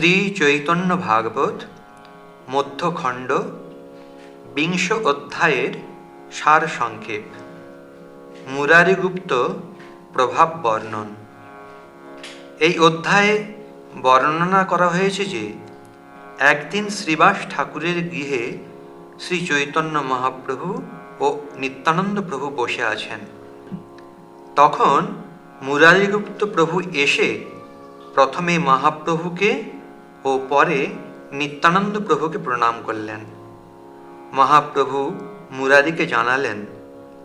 শ্রী চৈতন্য ভাগবত, মধ্যখণ্ড, বিংশ অধ্যায়ের সার সংক্ষেপ। মুরারিগুপ্ত প্রভাব বর্ণন। এই অধ্যায়ে বর্ণনা করা হয়েছে যে, একদিন শ্রীবাস ঠাকুরের গৃহে শ্রী চৈতন্য মহাপ্রভু ও নিত্যানন্দ প্রভু বসে আছেন। তখন মুরারিগুপ্ত প্রভু এসে প্রথমে মহাপ্রভুকে ও পরে নিত্যানন্দ প্রভুকে প্রণাম করলেন। মহাপ্রভু মুরারিকে জানালেন,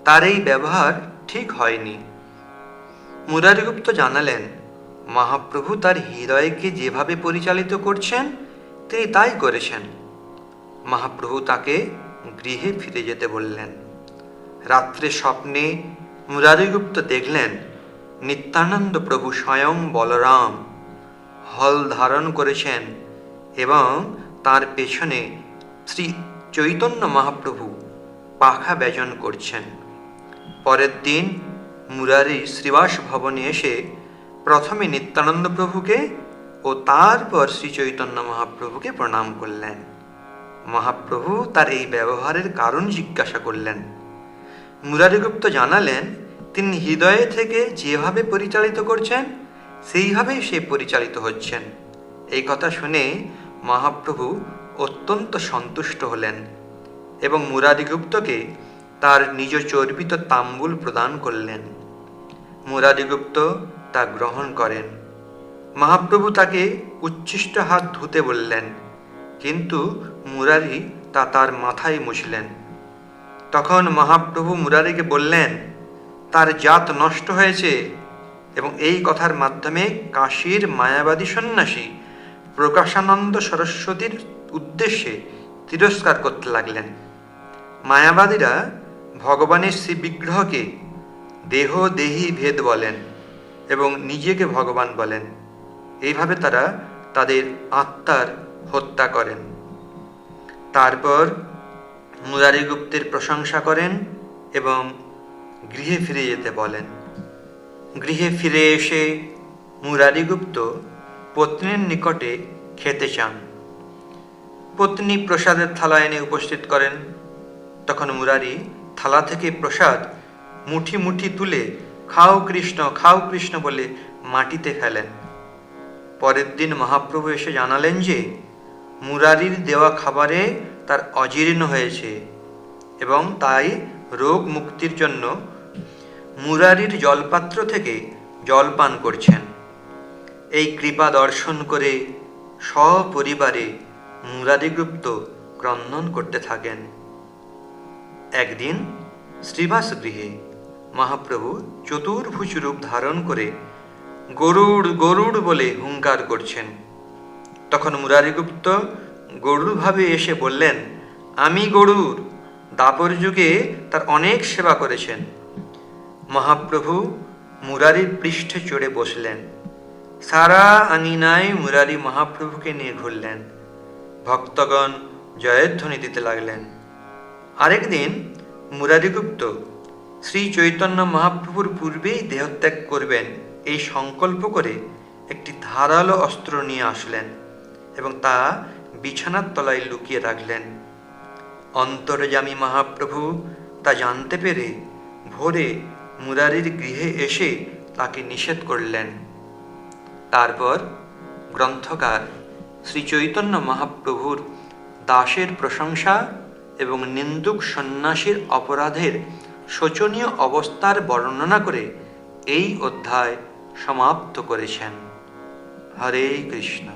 তার এই ব্যবহার ঠিক হয়নি। মুরারিগুপ্ত জানালেন, মহাপ্রভু তার হৃদয়কে যেভাবে পরিচালিত করছেন, তিনি তাই করেছেন। মহাপ্রভু তাকে গৃহে ফিরে যেতে বললেন। রাত্রে স্বপ্নে মুরারিগুপ্ত দেখলেন, নিত্যানন্দ প্রভু স্বয়ং বলরাম হল ধারণ করেছেন এবং তার পেছনে শ্রী চৈতন্য মহাপ্রভু পাখা ব্যজন করছেন। পরের দিন মুরারি শ্রীবাস ভবনে এসে প্রথমে নিত্যানন্দ প্রভুকে ও তারপর শ্রী চৈতন্য মহাপ্রভুকে প্রণাম করলেন। মহাপ্রভু তার এই ব্যবহারের কারণ জিজ্ঞাসা করলেন। মুরারিগুপ্ত জানালেন, তিনি হৃদয়ে থেকে যেভাবে পরিচালিত করছেন সেইভাবেই সে পরিচালিত হচ্ছেন। এই কথা শুনে মহাপ্রভু অত্যন্ত সন্তুষ্ট হলেন এবং মুরাদিগুপ্তকে তার নিজ চর্বিত তাম্বুল প্রদান করলেন। মুরাদিগুপ্ত তা গ্রহণ করেন। মহাপ্রভু তাকে উচ্ছিষ্ট হাত ধুতে বললেন, কিন্তু মুরারি তা তার মাথায় মুছলেন। তখন মহাপ্রভু মুরারিকে বললেন, তার জাত নষ্ট হয়েছে এবং এই কথার মাধ্যমে কাশীর মায়াবাদী সন্ন্যাসী প্রকাশানন্দ সরস্বতীর উদ্দেশ্যে তিরস্কার করতে লাগলেন। মায়াবাদীরা ভগবানের শ্রী বিগ্রহকে দেহ দেহি ভেদ বলেন এবং নিজেকে ভগবান বলেন। এইভাবে তারা তাদের আত্মার হত্যা করেন। তারপর মুরারিগুপ্তের প্রশংসা করেন এবং গৃহে ফিরে যেতে বলেন। গৃহে ফিরে এসে মুরারিগুপ্ত পত্নীর নিকটে খেতে চান। পত্নী প্রসাদের থালা এনে উপস্থিত করেন। তখন মুরারি থালা থেকে প্রসাদ মুঠি মুঠি তুলে খাও কৃষ্ণ খাও কৃষ্ণ বলে মাটিতে ফেলেন। পরের দিন মহাপ্রভু এসে জানালেন যে মুরারির দেওয়া খাবারে তার অজীর্ণ হয়েছে এবং তাই রোগ মুক্তির জন্য মুরারির জলপাত্র থেকে জল পান করছেন। এই কৃপা দর্শন করে সপরিবারে মুরারিগুপ্ত ক্রন্দন করতে থাকেন। একদিন শ্রীবাস গৃহে মহাপ্রভু চতুর্ভুজ রূপ ধারণ করে গরুড় গরুড় বলে হুঙ্কার করছেন। তখন মুরারিগুপ্ত গরুরভাবে এসে বললেন, আমি গরুর দাপর যুগে তার অনেক সেবা করেছেন। মহাপ্রভু মুরারির পৃষ্ঠে চড়ে বসলেন। সারা আঙিনায় মুরারি মহাপ্রভুকে নিয়ে ঘুরলেন। ভক্তগণ জয়ধ্বনি দিতে লাগলেন। আরেকদিন মুরারিগুপ্ত শ্রী চৈতন্য মহাপ্রভুর পূর্বেই দেহত্যাগ করবেন এই সংকল্প করে একটি ধারালো অস্ত্র নিয়ে আসলেন এবং তা বিছানার তলায় লুকিয়ে রাখলেন। অন্তর্যামী মহাপ্রভু তা জানতে পেরে ভোরে মুরারির গৃহে এসে তাকে নিষেধ করলেন। তারপর গ্রন্থকার শ্রী চৈতন্য মহাপ্রভুর দাসের প্রশংসা এবং নিন্দুক সন্ন্যাসীর অপরাধের শোচনীয় অবস্থার বর্ণনা করে এই অধ্যায় সমাপ্ত করেছেন। হরে কৃষ্ণ।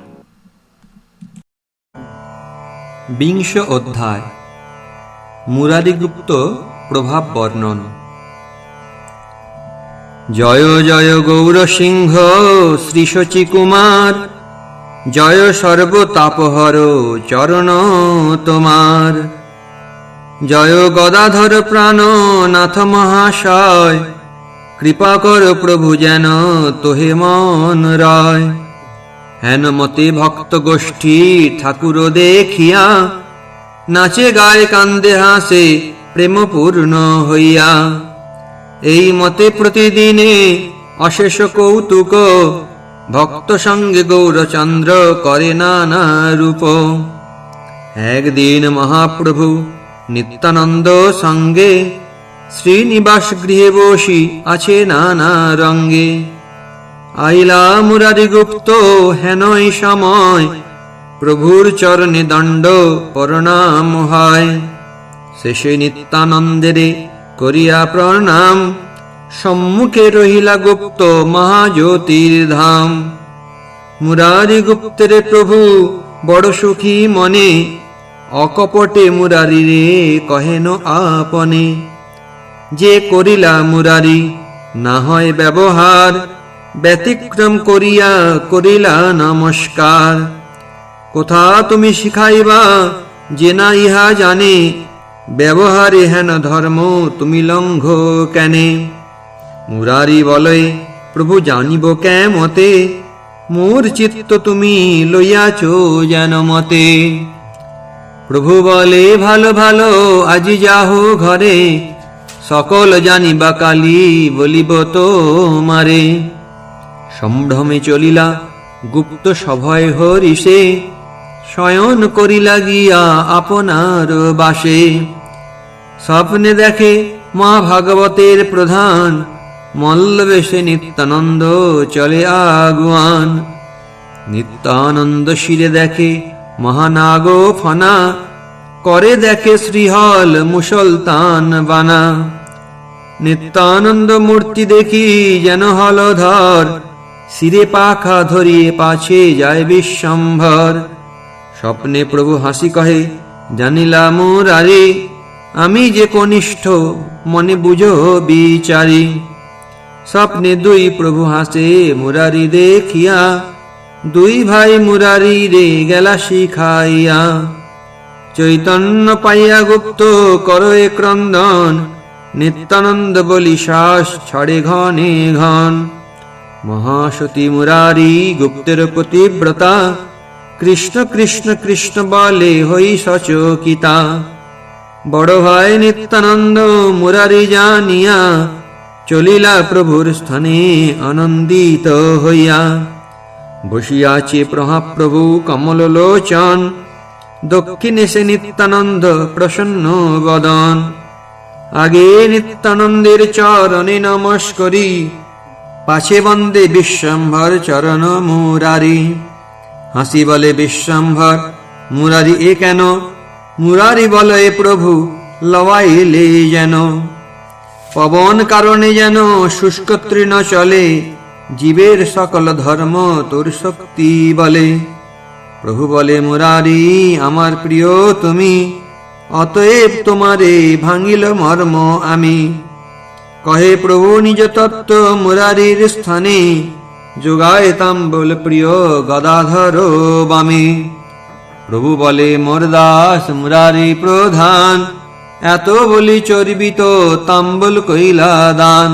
বিংশ অধ্যায়। মুরারিগুপ্ত প্রভাব বর্ণন। জয় জয় গৌর সিংহ শ্রী শচী কুমার জয় সর্বতাপহর চরণ তোমার। জয় গদাধর প্রাণ নাথ মহাশয়, কৃপা কর প্রভু যেন তোহে মন রয়। হেন মতে ভক্ত গোষ্ঠী ঠাকুর দেখিয়া, নাচে গায়ে কান্দে হাসে প্রেমপূর্ণ হইয়া। এই মতে প্রতিদিনে অশেষ কৌতুক ভক্ত সঙ্গে গৌরচন্দ্র করে নানা রূপ। একদিন মহাপ্রভু নিত্যানন্দ সঙ্গে শ্রীনিবাস গৃহে বসি আছে নানা রঙ্গে। আইলা মুরারি গুপ্ত হেনই সময়, প্রভুর চরণে দণ্ড প্রণাম হয়। শেষে নিত্যানন্দেরে করিয়া প্রণাম। সম্মুখে রহিলা গুপ্ত মহাজ্যোতির ধাম মুরারি গুপ্তের প্রভু, বড় সুখী মনে, অকপটে মুরারি রে কহেন আপনে। যে করিলা মুরারি, না হয় ব্যবহার, ব্যতিক্রম করিয়া করিলা নমস্কার। কোথা তুমি শিখাইবা, যে না ইহা জানে ব্যবহারে হেন ধর্ম তুমি লঙ্ঘ কেনে? মুরারি বলে, প্রভু জানিব মতে মোর চিত্ত তুমি লইয়াছ যেন মতে? প্রভু বলে, ভালো ভালো, আজি যাহ ঘরে। সকল জানিবা কালি বলিব তো মারে সম্ভ্রমে চলিলা, গুপ্ত সভয় হরিষে, শয়ন করিলা গিয়া আপনার বাসে। স্বপ্নে দেখে মা ভাগবতের প্রধান মল্লবেশে নিত্যানন্দ চলে আগুয়ান। নিত্যানন্দ শিরে দেখে মহানাগ ফনা, করে দেখে শ্রীহল মুসলতান বানা। নিত্যানন্দ মূর্তি দেখি যেন হলধর, শিরে পাখা ধরিয়ে পাছে যায় বিশ্বম্ভর। স্বপ্নে প্রভু হাসি কহে, জানিলাম আরে আমি যে কনিষ্ঠ, মনে বুঝো বিচারি। স্বপ্নে দুই প্রভু হাসে, মুরারি দেখিয়া। দুই ভাই মুরারি রে গেলা শিখাইয়া। চৈতন্য পাইয়া গুপ্ত করয়ে ক্রন্দন নিত্যানন্দ বলি শ্বাস ছড়ে ঘনে ঘন। মহাসতী মুরারি গুপ্তের প্রতিব্রতা, কৃষ্ণ কৃষ্ণ কৃষ্ণ বলে হই সচকিতা। বড় ভাই নিত্যানন্দ মুরারি জানিয়া, চলিলা প্রভুর স্থানে আনন্দিত হইয়া। বসিয়াছে মহাপ্রভু কমল লোচন দক্ষিণে সে নিত্যানন্দ প্রসন্ন বদন আগে নিত্যানন্দের চরণে নমস্করি, পাছে বন্দে বিশ্বম্ভর চরণ মুরারি। হাসি বলে, বিশ্বম্ভর, মুরারি এ কেন? মুরারি বলে প্রভু, লওয়াইলে যেন। পবন কারণে যেন শুষ্ক তৃণ চলে, জীবের সকল ধর্ম তোর শক্তি বলে। প্রভু বলে, মুরারি, আমার প্রিয় তুমি, অতএব তোমারে ভাঙিল মর্ম আমি। কহে প্রভু, নিজ তত্ত্ব মুরারির স্থানে, যোগায় তাম্বল প্রিয় গদাধর বামে। প্রভু বলে, মোর দাস, মুরারি প্রধান, এত বলি চর্বিত তাম্বল কইলা দান।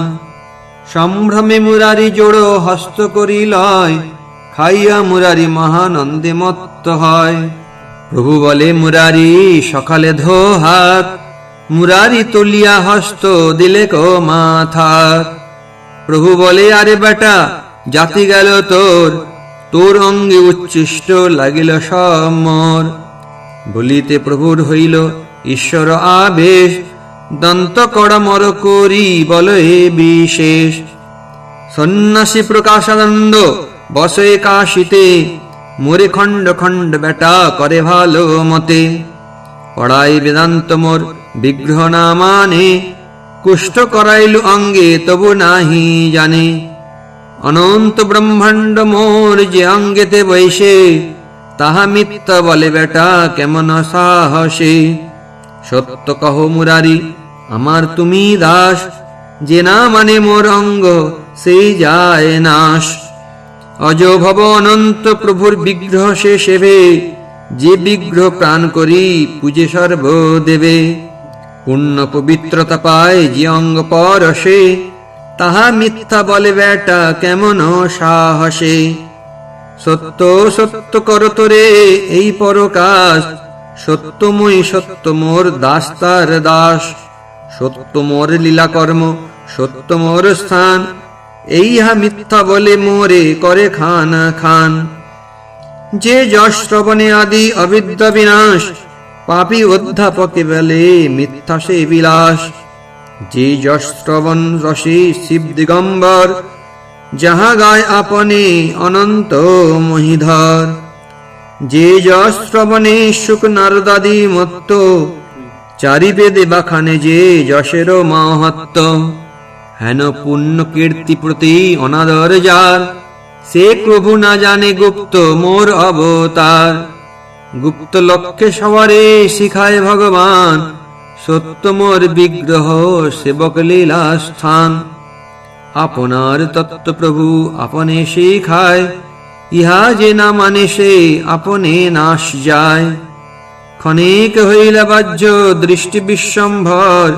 সম্ভ্রমে মুরারি জোড়ো হস্ত করিলয় খাইয়া মুরারি মহানন্দে মত্ত হয়। প্রভু বলে, মুরারি, সকালে ধো হাত, মুরারি তুলিয়া হস্ত দিলে কো মাথাত প্রভু বলে, আরে বেটা, জাতি গেল তোর তোর অঙ্গে উচ্ছিষ্ট লাগিল সব মোর বলিতে প্রভুর হইল, ঈশ্বর আবেশ, দন্ত কড়া মর করি বল বিশেষ। সন্ন্যাসী প্রকাশানন্দ, বসে কাশিতে, মোরে খণ্ড খণ্ড বেটা করে ভালো মতে। পড়াই বেদান্ত মোর বিগ্রহ না মানে কুষ্ঠ করাইলু অঙ্গে তবু নাহি জানে। অনন্ত ব্রহ্মাণ্ড মোর যে অঙ্গেতে বৈশে, তাহা মিথ্যা বলে, বেটা, কেমন সাহসে সত্য কহ মুরারি, আমার তুমি দাস, যে না মানে মোর অঙ্গ, সেই যায় নাশ। অজ ভব অনন্ত প্রভুর বিগ্রহ সে সেবে, যে বিগ্রহ প্রাণ করি, পূজে সর্ব দেবে। পুণ্য পবিত্রতা পায় যে অঙ্গ পরশে তাহা মিথ্যা বলে বেটা, কেমন সাহসে? সত্য সত্য কর তোরে, এই পরকাশ। সত্যময়ী সত্য মোর দাস তার দাস। সত্য মোর লীলা কর্ম সত্য মোর স্থান। এই হা মিথ্যা বলে মোরে, করে খান খান। যে যশ শ্রবণে আদি অবিদ্যা বিনাশ, পাপী অধ্যাপকে বলে মিথ্যা সে বিলাস। যে যশ শ্রবণ রসে শিব দিগম্বর, যাহা গায় আপনে অনন্ত মহিধর। যে যশ শ্রবণে সুখ নারদাদি মত্ত চারি বেদে বাখানে যে যশের মাহাত্ম। হেন পুণ্য কীর্তি প্রতি অনাদর যার, সে প্রভু না জানে গুপ্ত মোর অবতার। গুপ্ত লক্ষ্যে সবারে শিখায় ভগবান সত্য মোর বিগ্রহ, সেবক লীলা স্থান। আপনার তত্ত্ব প্রভু আপনে শিখায়, ইহা যে না মানে সে আপনে নাশ যায়। ক্ষণিক হইলা বাহ্য, দৃষ্টি বিশ্বম্ভর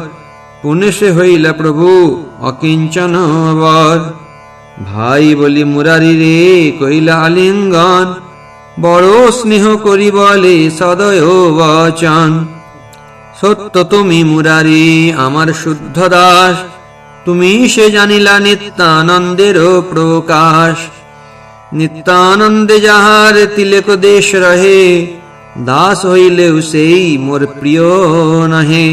পুনশে হইলা প্রভু অকিঞ্চন বর। ভাই বলি মুরারি রে কইলা আলিঙ্গন, বড় স্নেহ করি বলে সদয় বচন। সত্য তুমি মুরারি, আমার শুদ্ধ দাস। তুমি সে জানিলা নিত্যানন্দের প্রকাশ। নিত্যানন্দে যাহার তিলেক দেশ রহে, দাস হইলেও সেই মোর প্রিয় নহে।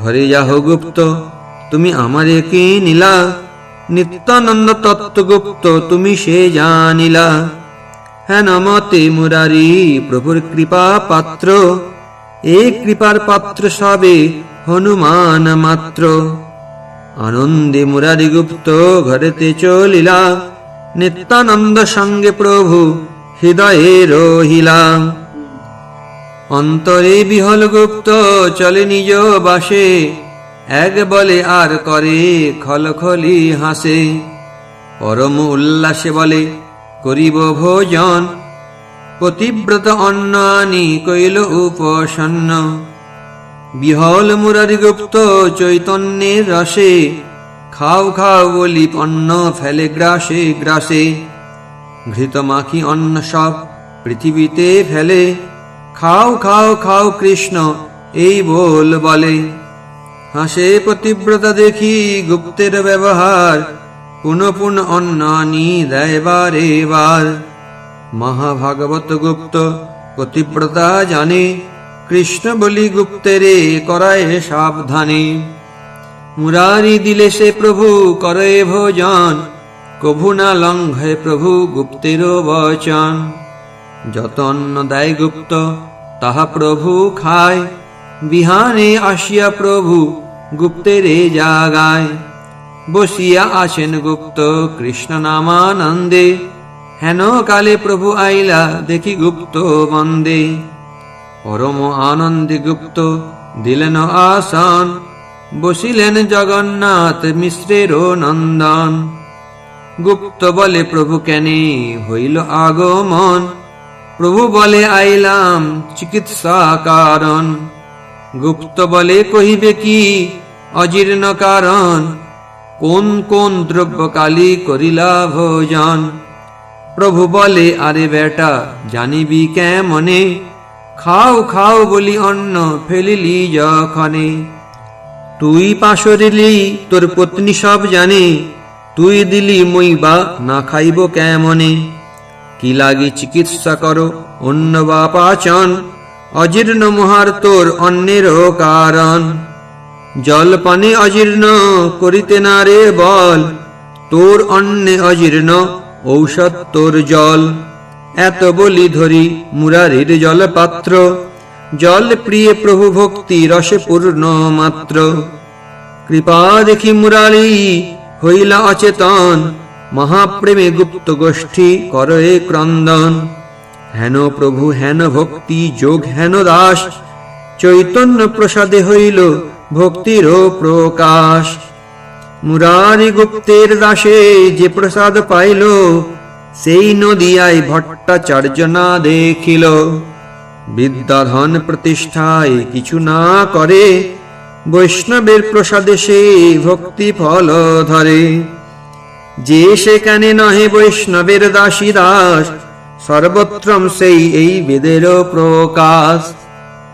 ঘরে যাহ গুপ্ত, তুমি আমারে কি নিলা? নিত্যানন্দ তত্ত্বগুপ্ত, তুমি সে জানিলা। হ্যাঁ নমতে মুরারি, প্রভুর কৃপা পাত্র। এই কৃপার পাত্র সবে হনুমান মাত্র। আনন্দে মুরারি গুপ্ত ঘরেতে চলিলা, নিত্যানন্দ সঙ্গে প্রভু হৃদয়ে রহিলা। অন্তরে বিহল গুপ্ত চলে নিজ বাসে, এক বলে আর করে খলখলি হাসে। পরম উল্লাসে বলে, করিব ভোজন পতিব্রত অন্ন আনি কইল উপসন্ন। বিহল মুরারি গুপ্ত চৈতন্যের রসে, খাও খাও বলি অন্ন ফেলে গ্রাসে গ্রাসে। ঘৃত মাখি অন্ন সব পৃথিবীতে ফেলে, খাও খাও খাও কৃষ্ণ এই বল বলে। হাসে পতিব্রতা দেখি গুপ্তের ব্যবহার, পুন পুন অন্ন আনি দেয় বারে বার। মহাভাগবত গুপ্ত পতিব্রতা জানে, কৃষ্ণ বলি গুপ্তেরে করায় সাবধানে। মুরারি দিলে সে প্রভু করে ভোজন, কভু না লঙ্ঘে প্রভু গুপ্তের বচন। যত অন্ন দেয় গুপ্ত, তাহা প্রভু খায়। বিহানে আসিয়া প্রভু গুপ্তেরে জাগায়। বসিয়া আছেন গুপ্ত কৃষ্ণ নামানন্দে হেন কালে প্রভু আইলা দেখি গুপ্ত বন্দে পরম আনন্দে গুপ্ত দিলেন আসন, বসিলেন জগন্নাথ মিশ্রের নন্দন। গুপ্ত বলে, প্রভু কেনে হইল আগমন? প্রভু বলে, আইলাম চিকিৎসা কারণ। গুপ্ত বলে, কহিবে কি অজীর্ণ কারণ? কোন কোন দ্রব্য কালী করিলা ভোজন? প্রভু বলে, আরে বেটা, জানিবি কেমনে? খাও খাও বলি অন্ন ফেলিলি যখনে। তুই পাশরিলি তোর পত্নী সব জানে। তুই দিলি মই বা না খাইব কেমনে? কি লাগি চিকিৎসা করো, অন্য বা পাচন অজীর্ণ মহার তোর অন্যেরও কারণ। জল পানে অজীর্ণ করিতে না রে বল, তোর অন্নে অজীর্ণ ঔষধ তোর জল। এত বলি ধরি মুরারির জল পাত্র জল প্রিয় প্রভু ভক্তি রসে পূর্ণ মাত্র। কৃপা দেখি মুরারি, হইলা অচেতন। মহাপ্রেমে গুপ্ত গোষ্ঠী করে ক্রন্দন। হেন প্রভু, হেন ভক্তি, যোগ হেন দাস। চৈতন্য প্রসাদে হইল ভক্তির প্রকাশ। মুরারি গুপ্তের দাসে যে প্রসাদ পাইল, সেই নদিয়ায় ভট্টাচার্য না দেখিল। বিদ্যাধন প্রতিষ্ঠায় কিছু না করে, বৈষ্ণবের প্রসাদে সে ভক্তি ফল ধরে। যে সেখানে নহে বৈষ্ণবের দাসী দাস সর্বত্রম সেই এই বেদের প্রকাশ।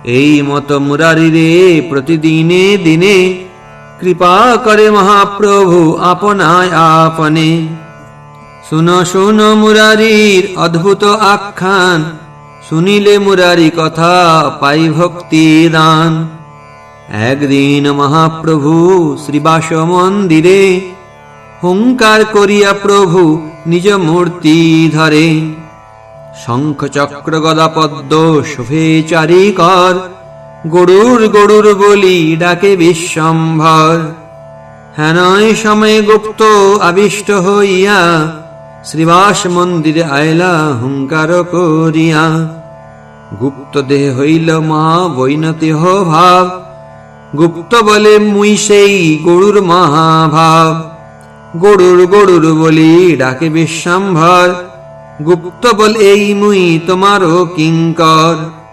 এই মত মুরারি রে প্রতিদিনে দিনে কৃপা করে মহাপ্রভু আপনায় আপনে। শুনো শুনো মুরারির অদ্ভুত আখ্যান, শুনিলে মুরারি কথা পাই ভক্তি দান একদিন মহাপ্রভু শ্রীবাস মন্দিরে হুঙ্কার করিয়া প্রভু নিজ মূর্তি ধরে। শঙ্খ চক্র গদা পদ্ম শোভে চারিকর গরুর গরুর বলি ডাকে বিশ্বম্ভর। হেনয় সময়ে গুপ্ত আবিষ্ট হইয়া শ্রীবাস মন্দিরে আয়লা হুঙ্কার করিয়া। গুপ্ত দেহ হইল মা বৈনতেহ ভাব। গুপ্ত বলে মুই সেই গরুর মহাভাব। গরুর গরুর বলি ডাকে বিশ্বম্ভর। গুপ্ত বল এই মুই তোমারও কিঙ্কর।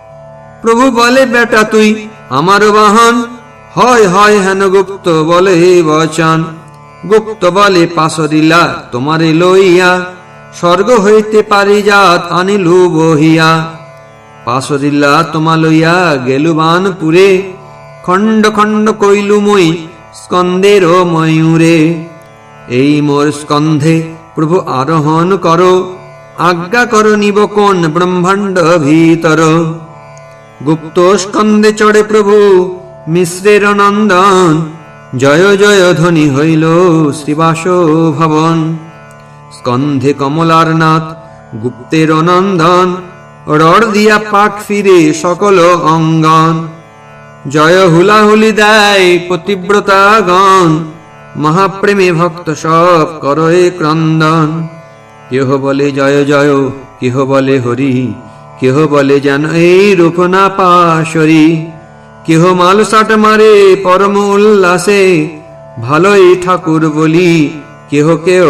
প্রভু বলে, বেটা তুই আমার বাহন। হয় হয়, হেন গুপ্ত বলে, হে বচন। গুপ্ত বলে পাশরিলা তোমারে লইয়া। স্বর্গ হইতে পারি জাত আনিলু বহিয়া। পাশরিল্লা তোমা লইয়া গেলুবান পুরে খণ্ড খণ্ড কইলু মই স্কন্দের ময়ূরে। এই মোর স্কন্ধে প্রভু আরোহণ করো। আজ্ঞা করো নিব কোন ব্রহ্মাণ্ড ভিতর। গুপ্ত স্কন্ধে চড়ে প্রভু, মিশ্রের নন্দন। জয় জয়, ধ্বনি হইল শ্রীবাস ভবন স্কন্ধে কমলার নাথ গুপ্তের নন্দন। রড দিয়া পাক ফিরে সকল অঙ্গন। জয়, হুলাহুলি দেয় পতিব্রতাগণ। মহাপ্রেমে ভক্ত সব করয়ে ক্রন্দন। কেহ বলে জয় জয়, কেহ বলে হরি কেহ বলে যেন এই রূপ না পাশরি? কেহ মালসাট মারে পরম উল্লাসে? ভালোই ঠাকুর বলি, কেহ কেহ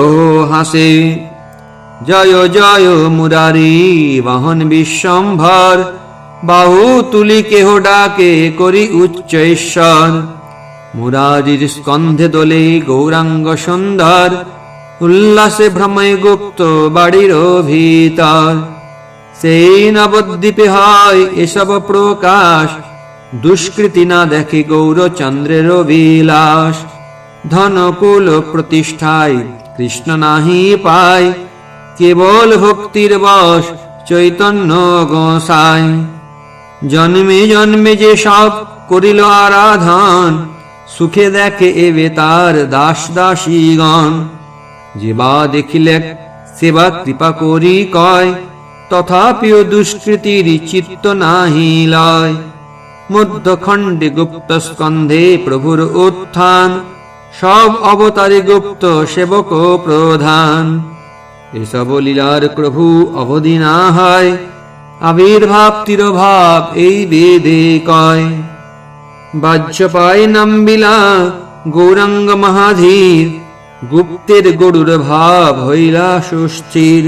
হাসে। জয় জয় মুরারি বাহন বিশ্বম্ভর, বাহু তুলি কেহ ডাকে করি উচ্চ ঈশ্বর। মুরারির স্কন্ধে দোলে গৌরাঙ্গ সুন্দর, উল্লাসে ভ্রময় গুপ্ত বাড়ির ভিতর সেই নবদ্বীপে হয় এসব প্রকাশ। দুষ্কৃতি না দেখে গৌরচন্দ্রের বিলাস ধনকুল প্রতিষ্ঠায় কৃষ্ণ নাহি পায়। কেবল ভক্তির বস চৈতন্য গোসাই। জন্মে জন্মে যে সব করিল আরাধন, সুখে দেখে এবে তার দাস দাসীগণ। যে বা দেখিলে সেবা কৃপা করি কয় তথাপিও দুষ্কৃতির চিত্ত নাহি লয়। মধ্যখণ্ডে গুপ্ত স্কন্ধে প্রভুর উত্থান, সব অবতারে গুপ্ত সেবক প্রধান। এসব লীলার প্রভু অবধি না হয়, আবির্ভাব তিরভাব এই বেদে কয়। বাহ্য পায় নাম্বিলা গৌরাঙ্গ মহাধীর, গুপ্তের গরুর ভাব হইলা সুস্থির।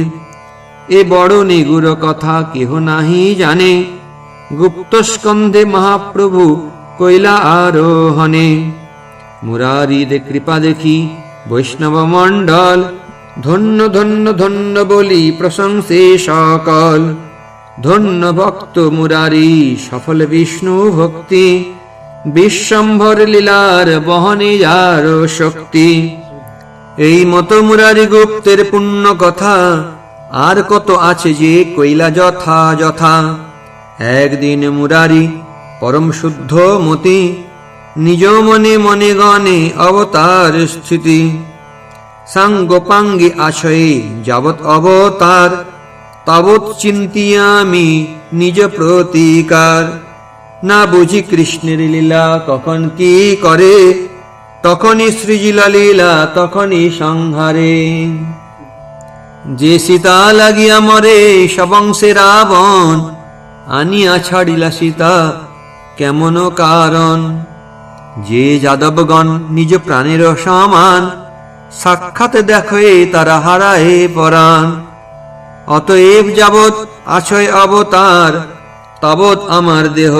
এ বড় নিগুর কথা কেহ নাহি জানে। গুপ্ত স্কন্ধে মহাপ্রভু কৈলা আরোহণে। মুরারিদে কৃপা দেখি বৈষ্ণব মণ্ডল। ধন্য ধন্য ধন্য বলি প্রশংসে সকল। ধন্য ভক্ত মুরারি, সফল বিষ্ণু ভক্তি। বিশ্বম্ভর লীলার বহনে যার শক্তি। এই মতো মুরারি গুপ্তের পুণ্য কথা আর কত আছে যে কইলা যথা যথা? একদিন মুরারি, পরম শুদ্ধ মতি, নিজ মনে মনে গণে অবতার স্থিতি। সাঙ্গ পাঙ্গে আছয়ে যাবৎ অবতার, তাবৎ চিন্তিয়ামি নিজ প্রতিকার। না বুঝি কৃষ্ণের লীলা কখন কি করে, তখনই সৃজিলা লীলা, তখনই সংহারে। যে সীতা লাগিয়া মরে সবংশে রাবণ, আনিয়া ছাড়িলা সীতা, কেমন কারণ? যে যাদবগণ নিজ প্রাণের সমান, সাক্ষাৎ দেখে তারা হারায়ে পরাণ। অতএব যাবৎ আছয় অবতার, তাবৎ আমার দেহ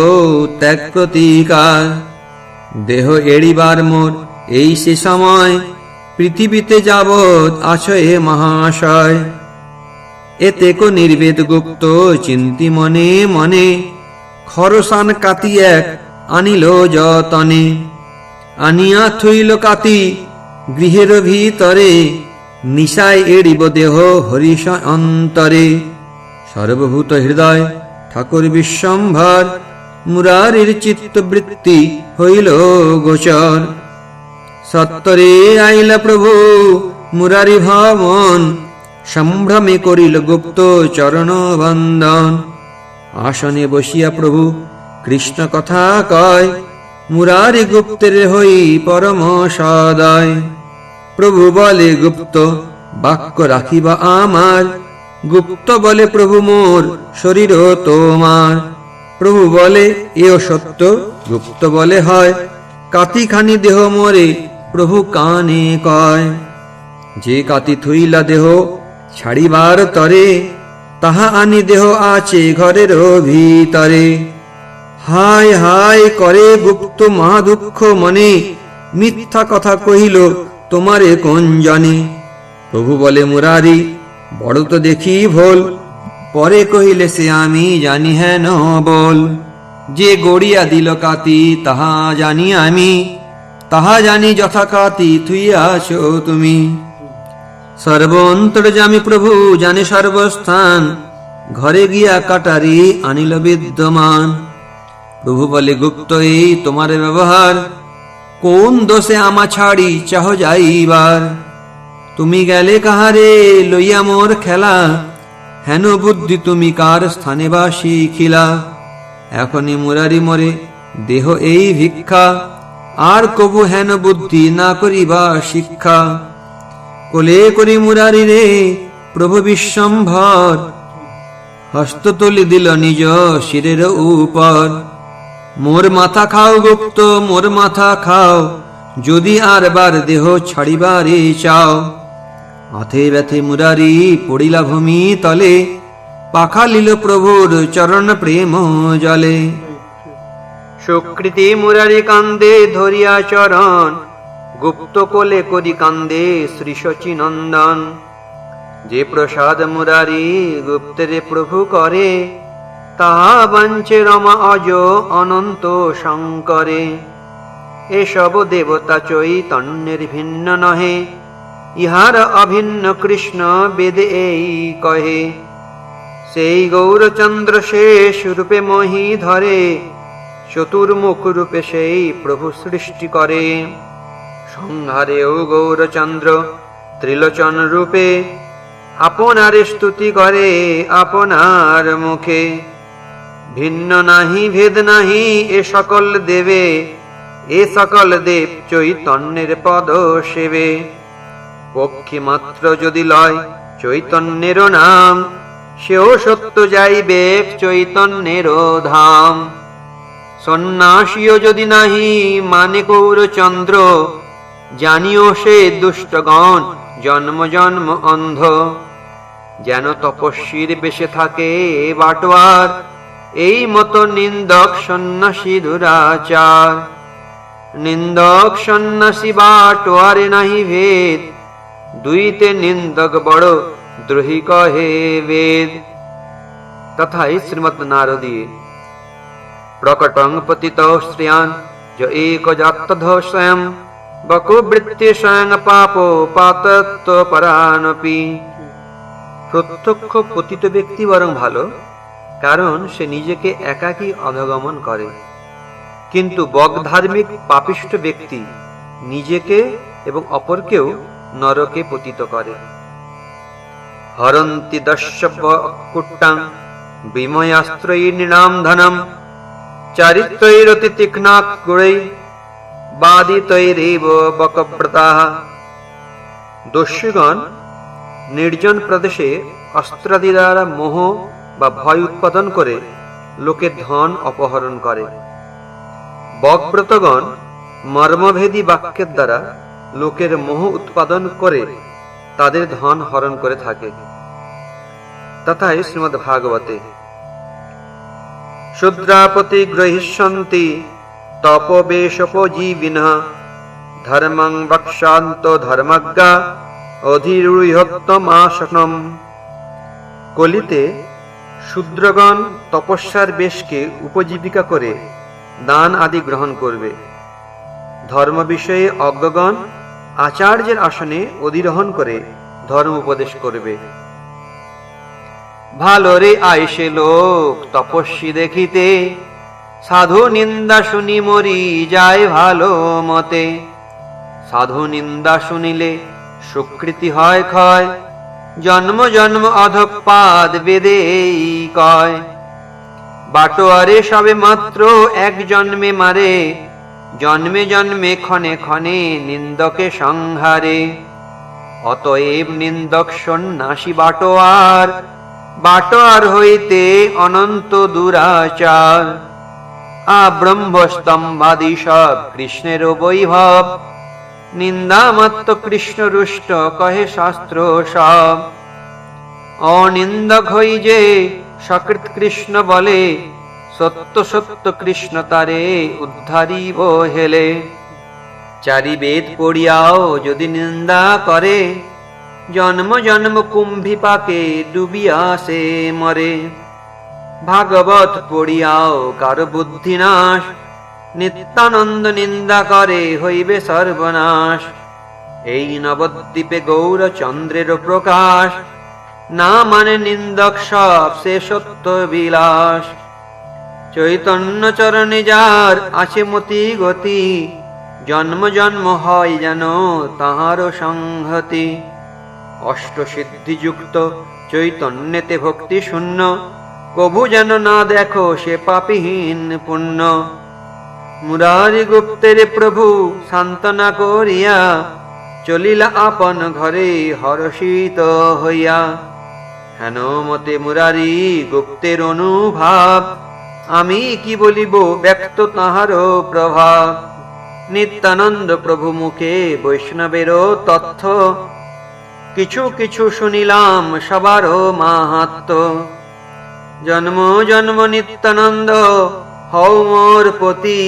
ত্যাগ প্রতিকার। দেহ এড়িবার মোর এই সে সময় পৃথিবীতে যাবৎ আছয়ে মহাশয়। এতে কো নির্বেদ গুপ্ত চিন্তি মনে মনে, খরসান কাতি এক আনিল যতনে। আনিয়া থইল কাতি গৃহের ভিতরে, নিশায় এড়িব দেহ হরিষ অন্তরে। সর্বভূত হৃদয়, ঠাকুর বিশ্বম্ভর, মুরারির চিত্তবৃত্তি হইল গোচর। সত্তরে আইলা প্রভু মুরারি ভবন, সম্ভ্রমে করিল গুপ্ত চরণ বন্দন আসনে বসিয়া প্রভু কৃষ্ণ কথা কয়, মুরারি গুপ্তের হই পরম সদয়। প্রভু বলে, গুপ্ত, বাক্য রাখিবা আমার। গুপ্ত বলে, প্রভু, মোর শরীর তোমার। প্রভু বলে, এও সত্য, গুপ্ত বলে হয় কাতিখানি দেহ মোরে প্রভু কানে কয়, যে কাতি থুইলা দেহ ছাড়িবার তরে, তাহা আনি দেহ আছে ঘরের ভিতরে। হায় হায় করে গুপ্ত মহা দুঃখ মনে, মিথ্যা কথা কহিল তোমারে কোন জানে? প্রভু বলে, মুরারি, বড় তো দেখি ভোল। পরে কহিলে সে, আমি জানি হেন বল যে গড়িয়া দিল কাতি, তাহা জানি আমি। তাহা জানি যথা কাতি তুই আছো তুমি। সর্ব অন্তর্যামী প্রভু, জানে সর্বস্থান। ঘরে গিয়া কাটারি আনিল বিদ্যমান। প্রভু বলে, গুপ্ত, এই তোমার ব্যবহার। কোন দোষে আমা ছাড়ি, চাহ যাইবার। তুমি গেলে কাহারে, লইয়া মোর খেলা। হেন বুদ্ধি তুমি কার স্থানে বা শিখিলা। এখনই মুরারি মরে, দেহ এই ভিক্ষা। আর কবু হেন বুদ্ধি না করিবা শিক্ষা। কোলে করি মুরারি রে, প্রভু বিশ্বম্ভর। হস্ত তুলি দিল নিজ শিরের উপর। মোর মাথা খাও গুপ্ত, মোর মাথা খাও। যদি আর বার দেহ ছাড়িবারে চাও। আথে ব্যথে মুরারি পড়িলা ভূমি তলে, পাখা লিল প্রভুর চরণ প্রেম জলে। সুকৃতি মুরারি কান্দে ধরিয়া চরণ, গুপ্ত কোলে করি কান্দে শ্রী শচী নন্দন যে প্রসাদ মুরারি গুপ্তেরে প্রভু করে, তাহা বাঞ্ছে রমা অজ অনন্ত শঙ্করে। এসব দেবতা চৈতন্যের ভিন্ন নহে, ইহার অভিন্ন কৃষ্ণ বেদ এই কহে। সেই গৌরচন্দ্র শেষ রূপে মহি ধরে চতুর্মুখ রূপে সেই প্রভু সৃষ্টি করে। সংহারেও গৌরচন্দ্র ত্রিলোচন রূপে আপনার স্তুতি করে আপনার মুখে। ভিন্ন নাহি, ভেদ নাহি এ সকল দেবে, এ সকল দেব চৈতন্যের পদ সেবে। পক্ষী মাত্র যদি লয় চৈতন্যের নাম, সেও সত্য যাইবে চৈতন্যের ধাম। সন্ন্যাসীও যদি নাহি মানে গৌরচন্দ্র জানিও সে দুষ্টগণ জন্ম জন্ম অন্ধ। যেন তপস্বীর বেশে থাকে বাটোয়ার, এই মতো নিন্দক সন্ন্যাসী দুরাচার। নিন্দক সন্ন্যাসী বাটোয়ারে নাহি ভেদ, দুইতে নিন্দক বড় দ্রোহী কহে বেদ। তথাই শ্রীমৎ নারদীয় প্রকটং পতিত শ্রিয়ান য এক জাতধ স্বয়ং বকু স্বয়ং পাপ পাতত্ব পরানপি প্রত্যক্ষ পতিত ব্যক্তি বরং ভালো, কারণ সে নিজেকে একাকী অধগমন করে। কিন্তু বগধার্মিক পাপিষ্ট ব্যক্তি নিজেকে এবং অপরকেও নরকে পতিত করে। হরন্তি দস্যব কুট্টাং বিময়াস্ত্রয়ী নৃণাম ধনম চারিত্রৈরতি তীক্ষ্ণাক গুড়ৈ বাদিতৈরেব দস্যুগণ নির্জন প্রদেশে অস্ত্রাদি দ্বারা মোহ বা ভয় উৎপাদন করে লোকের ধন অপহরণ করে বকব্রতগণ মর্মভেদী বাক্যের দ্বারা লোকের মোহ উৎপাদন করে তাদের ধন হরণ করে থাকে তথায় শ্রীমদ্ ভাগবতে শূদ্রাপতি গ্রহিষ্যন্তি তপবেশোপজীবিন ধর্মং বক্ষান্ত ধর্মজ্ঞা অধিরূহত্তমাসনম কলিতে শূদ্রগণ তপস্যার বেশকে উপজীবিকা করে দান আদি গ্রহণ করবে। ধর্ম বিষয়ে অজ্ঞগণ আচার্যের আসনে অধিরোহণ করে ধর্ম উপদেশ করবে। ভালো রে আইসে লোক তপস্বী দেখিতে। সাধু নিন্দা শুনি মরি যায় ভালো মতে। সাধু নিন্দা শুনিলে সুকৃতি হয় ক্ষয়। জন্ম জন্ম অধপাদ বেদে এই কয়। বাটোয়ারে সবে মাত্র এক জন্মে মারে। জন্মে জন্মে ক্ষণে ক্ষণে নিন্দকে সংহারে। অতএব নিন্দক সন্ন্যাসী বাটোয়ার বাটোয়ার হইতে অনন্ত দুরাচার। আ ব্রহ্মস্তম্ভাদি সব কৃষ্ণের বৈভব। নিন্দামাত্র কৃষ্ণ রুষ্ট কহে শাস্ত্র সব। অনিন্দক হই যে সকৃত কৃষ্ণ বলে, সত্য সত্য কৃষ্ণ তারে উদ্ধারিব হেলে। চারি বেদ পড়িয়াও যদি নিন্দা করে জন্ম জন্ম কুম্ভি পাকে ডুবিয়া সে মরে। ভাগবত পড়িয়াও কার বুদ্ধিনাশ নিত্যানন্দ নিন্দা করে হইবে সর্বনাশ। এই নবদ্বীপে গৌরচন্দ্রের প্রকাশ। না মানে নিন্দক সব সে সত্য বিলাস। চৈতন্য চরণে যার আছে মতি গতি, জন্ম জন্ম হয় যেন তাহার সংহতি। অষ্ট সিদ্ধিযুক্ত চৈতন্যতে ভক্তি শূন্য। কভু যেন না দেখো সে পাপিহীন পুণ্য। মুরারি গুপ্তের প্রভু, সান্ত্বনা করিয়া চলিলা আপন ঘরে হরষিত হইয়া। হেন মতে মুরারি গুপ্তের অনুভাব, আমি কি বলিব ব্যক্ত তাহার প্রভাব। নিত্যানন্দ প্রভু মুখে বৈষ্ণবেরও তথ্য কিছু কিছু শুনিলাম সবারও মাহাত্ম। জন্ম জন্ম নিত্যানন্দ, হও মোর পতি,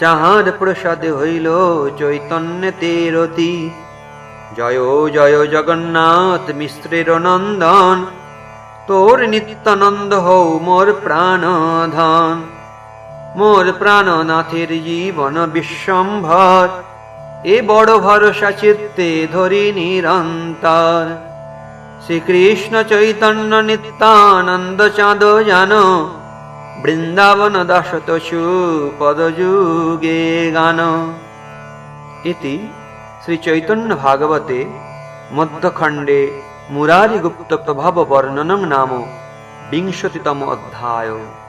যাহার প্রসাদ হইল চৈতন্যতে রতি জয় জয় জগন্নাথ মিশ্রের নন্দন, তোর নিত্যানন্দ হও মোর প্রাণ ধন মোর প্রাণনাথের জীবন বিশ্বম্ভর এ বড় ভরসা চিত্তে ধরি নিরন্তর। শ্রীকৃষ্ণ চৈতন্য নিত্যানন্দ চাঁদ জানো বৃন্দাবন দাসতসু পদযুগে গান। ইতি শ্রী চৈতন্য ভাগবতে মধ্যখণ্ডে মুরারিগুপ্ত প্রভাব বর্ণনং নাম বিংশতিতম অধ্যায়।